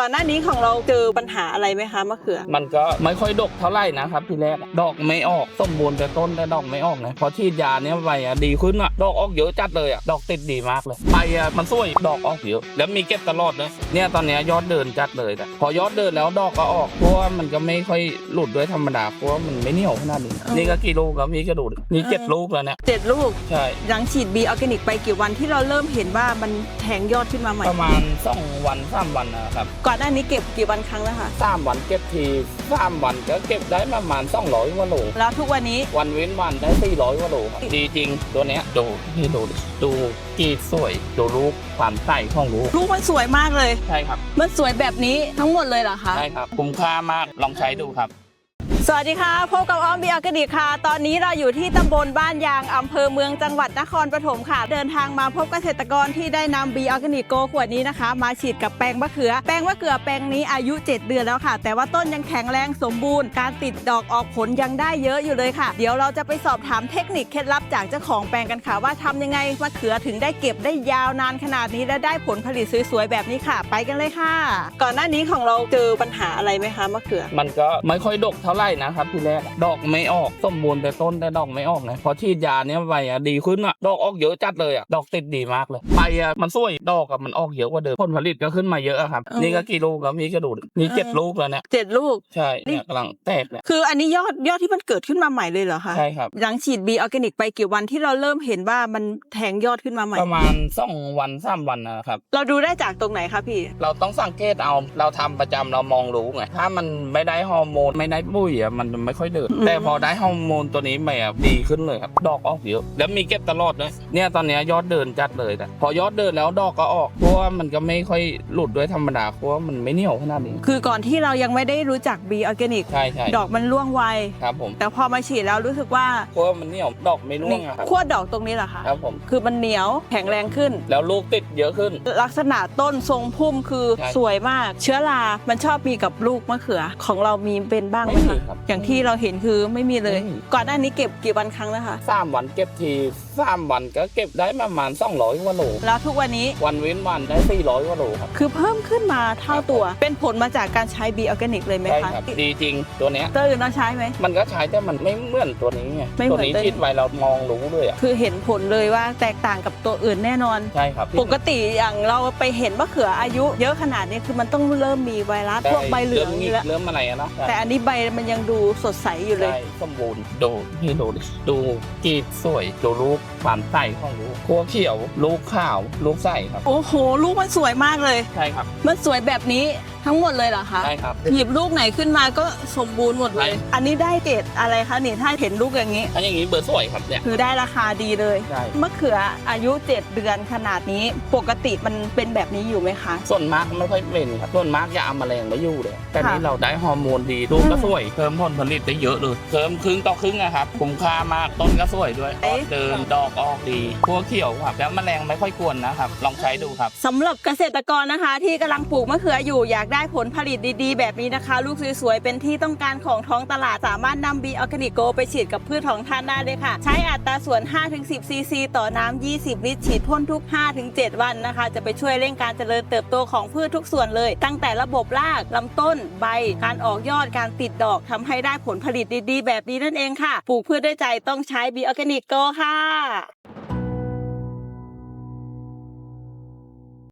ก่อนหน้านี้ของเราเจอปัญหาอะไรไหมคะมะเขือ มันก็ไม่ค่อยดกเท่าไหร่นะครับทีแรกอะดอกไม่ออกสมบูรณ์แต่ต้นแต่ดอกไม่ออกนะพอฉีดยาเนี้ยไปอะดีขึ้นอะดอกออกเยอะจัดเลยอะดอกติดดีมากเลยใบอะมันสวยดอกออกเยอะแล้วมีเก็บตลอดเลยเนี่ยตอนเนี้ยยอดเดินจัดเลยนะพอยอดเดินแล้วดอกก็ออกเพราะว่ามันก็ไม่ค่อยหลุดด้วยธรรมดาเพราะว่ามันไม่เหนียวขนาดนี้อ๋อนี่ก็กี่ลูกแล้วพี่ก็ดูดินี่เจ็ดลูกแล้วเนี่ยเจ็ดลูกใช่หลังฉีดบีออร์แกนิกไปกี่วันที่เราเริ่มเห็นว่ามันแทงยอดขึ้นมาใหม่ประมาณสองวันสามวันนะครับก่อนหน้านี้เก็บกี่วันครั้งแล้วคะสามวันเก็บทีสามวันก็เก็บได้ประมาณสองร้อยกว่าโลแล้วทุกวันนี้ วันเว้นวันได้400กว่าโลครับดีจริงตัวเนี้ยดูพี่ดูดิดูกรีดสวยดูรูปความใสของรูปลูกมันสวยมากเลย ใช่ครับ มันสวยแบบนี้ทั้งหมดเลยเหรอคะ ใช่ครับ คุ้มค่ามากลองใช้ดูครับ สวัสดีค่ะพบกับอ้อมบีออร์แกนิกค่ะ ตอนนี้เราอยู่ที่ตำบลบ้านยางอำเภอเมืองจังหวัดนครปฐมค่ะ เดินทางมาพบเกษตรกรที่ได้นำบีออร์แกนิกโกขวดนี้นะคะ มาฉีดกับแปลงมะเขือ แปลงมะเขือแปลงนี้อายุ 7 เดือนแล้วค่ะ แต่ว่าต้นยังแข็งแรงสมบูรณ์ การติดดอกออกผลยังได้เยอะอยู่เลยค่ะ เดี๋ยวเราจะไปสอบถามเทคนิคเคล็ดลับจากเจ้าของแปลงกันค่ะ ว่าทำยังไงมะเขือถึงได้เก็บได้ยาวนานขนาดนี้และได้ผลผลิตสวยๆแบบนี้ค่ะ ไปกันเลยค่ะ ก่อนหน้านี้ของเราเจอปัญหาอะไรไหมคะมะเขือ มันก็ไม่ค่อยดกเท่าไหร่นะครับ ทีแรกอะดอกไม่ออกสมบูรณ์แต่ต้นแต่ดอกไม่ออกนะพอฉีดยาเนี้ยไปอะดีขึ้นอะดอกออกเยอะจัดเลยอะดอกติดดีมากเลยใบอะมันสวยดอกอะมันออกเยอะกว่าเดิมผลผลิตก็ขึ้นมาเยอะอะครับเออนี่ก็กี่ลูกแล้วพี่ก็ดูดินี่เจ็ดลูกแล้วเนี่ยเจ็ดลูกใช่เนี่ยกำลังแตกเนี่ยคืออันนี้ยอดยอดที่มันเกิดขึ้นมาใหม่เลยเหรอคะใช่ครับหลังฉีดบีออร์แกนิกไปกี่วันที่เราเริ่มเห็นว่ามันแทงยอดขึ้นมาใหม่ประมาณสองวันสามวันนะครับเราดูได้จากตรงไหนคะพี่ เราต้องสังเกตเอาเราทำประจำเรามองรู้ไงถ้ามันไม่ได้ฮอร์โมนไม่ได้ปุ้ยอะมันไม่ค่อยเดินอืมแต่พอได้ฮอร์โมนตัวนี้มาอะดีขึ้นเลยครับดอกออกเยอะแล้วมีเก็บตลอดเลยเนี่ยตอนเนี้ยยอดเดินจัดเลยนะพอยอดเดินแล้วดอกก็ออกเพราะว่ามันก็ไม่ค่อยหลุดด้วยธรรมดาเพราะว่ามันไม่เหนียวขนาดนี้ คือก่อนที่เรายังไม่ได้รู้จักบีออร์แกนิกใช่ใช่ดอกมันร่วงไวครับผมแต่พอมาฉีดแล้วรู้สึกว่าเพราะว่ามันเหนียวดอกไม่ร่วงอะครับขั้วดอกตรงนี้เหรอคะครับผมคือมันเหนียวแข็งแรงขึ้น แล้วลูกติดเยอะขึ้น ลักษณะต้นทรงพุ่มคือใช่สวยมาก เชื้อรา มันชอบมีกับลูกมะเขือ ของเรามีเป็นบ้างไหมไม่มีคะครับอย่างที่เราเห็นคือไม่มีเลยไม่มีก่อนหน้านี้เก็บกี่วันครั้งแล้วคะสามวันเก็บทีสามวันก็เก็บได้ประมาณ200กว่าโลแล้วทุกวันนี้วันเว้นวันได้400กว่าโลครับคือเพิ่มขึ้นมาเท่าตัว เป็นผลมาจากการใช้บีออร์แกนิกเลยไหมใช่คะครับดีจริงตัวเนี้ย ตัวอื่นเราใช้ไหม มันก็ใช้แต่มันไม่เหมือนตัวนี้ไงไม่เหมืตัอนวนี้ตัวนี้คิดไว้เรามองรู้เลยอะคือเห็นผลเลยว่าแตกต่างกับตัวอื่นแน่นอน ใช่ครับ ปกติอย่างเราไปเห็นมะเขืออายุ เยอะขนาดนี้คือมันต้องเริ่มมีไวรัสพวกใบเหลืองริ่มนี่งิกแล้วเริ่มอะไรอะนะแต่อันนี้ใบมันยังดูสดใสอยู่เลยใช่สมบูรณ์ดูพี่ดูดิดูกรีดสวยดูลูกความใสของลูกคัวเขียว ลูกขาว ลูกใสครับ โอ้โห ลูกมันสวยมากเลย ใช่ครับ มันสวยแบบนี้ ทั้งหมดเลยเหรอคะใช่ครับ หยิบลูกไหนขึ้นมาก็สมบูรณ์หมดเลยใช่อันนี้ได้เกรดอะไรคะนี่ถ้าเห็นลูกอย่างนี้ ถ้าอย่างนี้เบอร์สวยครับเนี่ย คือได้ราคาดีเลยใช่มะเขืออายุ 7 เดือนขนาดนี้ปกติมันเป็นแบบนี้อยู่ไหมคะ ส่วนมากไม่ค่อยเป็นครับส่วนมากจะเอาแมลงมาอยู่เลยแต่ค่ะนี้เราได้ฮอร์โมนดีลูกก็อืมสวยเพิ่มผลผลิตได้เยอะเลยเพิ่มครึ่งต่อครึ่งอะครับคุ้มค่ามากต้นก็สวยด้วยเอ๊ะ เดินดอกออกดีคัวเขียวครับแล้วแมลงไม่ค่อยกวนนะครับ ลองใช้ดูครับ สำหรับเกษตรกรนะคะ ที่กำลังปลูกมะเขืออยู่อยากได้ได้ผลผลิตดีๆ แบบนี้นะคะ ลูกสวยๆ เป็นที่ต้องการของท้องตลาด สามารถนำบีออร์แกนิกโกไปฉีดกับพืชของท่านได้เลยค่ะ ใช้อัตราส่วน 5-10 ซีซี ต่อน้ำ 20 ลิตร ฉีดพ่นทุก 5-7 วันนะคะ จะไปช่วยเร่งการเจริญเติบโตของพืชทุกส่วนเลย ตั้งแต่ระบบรากลำต้น ใบ การออกยอด การติดดอกทำให้ได้ผลผลิตดีๆ แบบนี้นั่นเองค่ะ ปลูกพืชด้วยใจต้องใช้บีออร์แกนิกโกค่ะ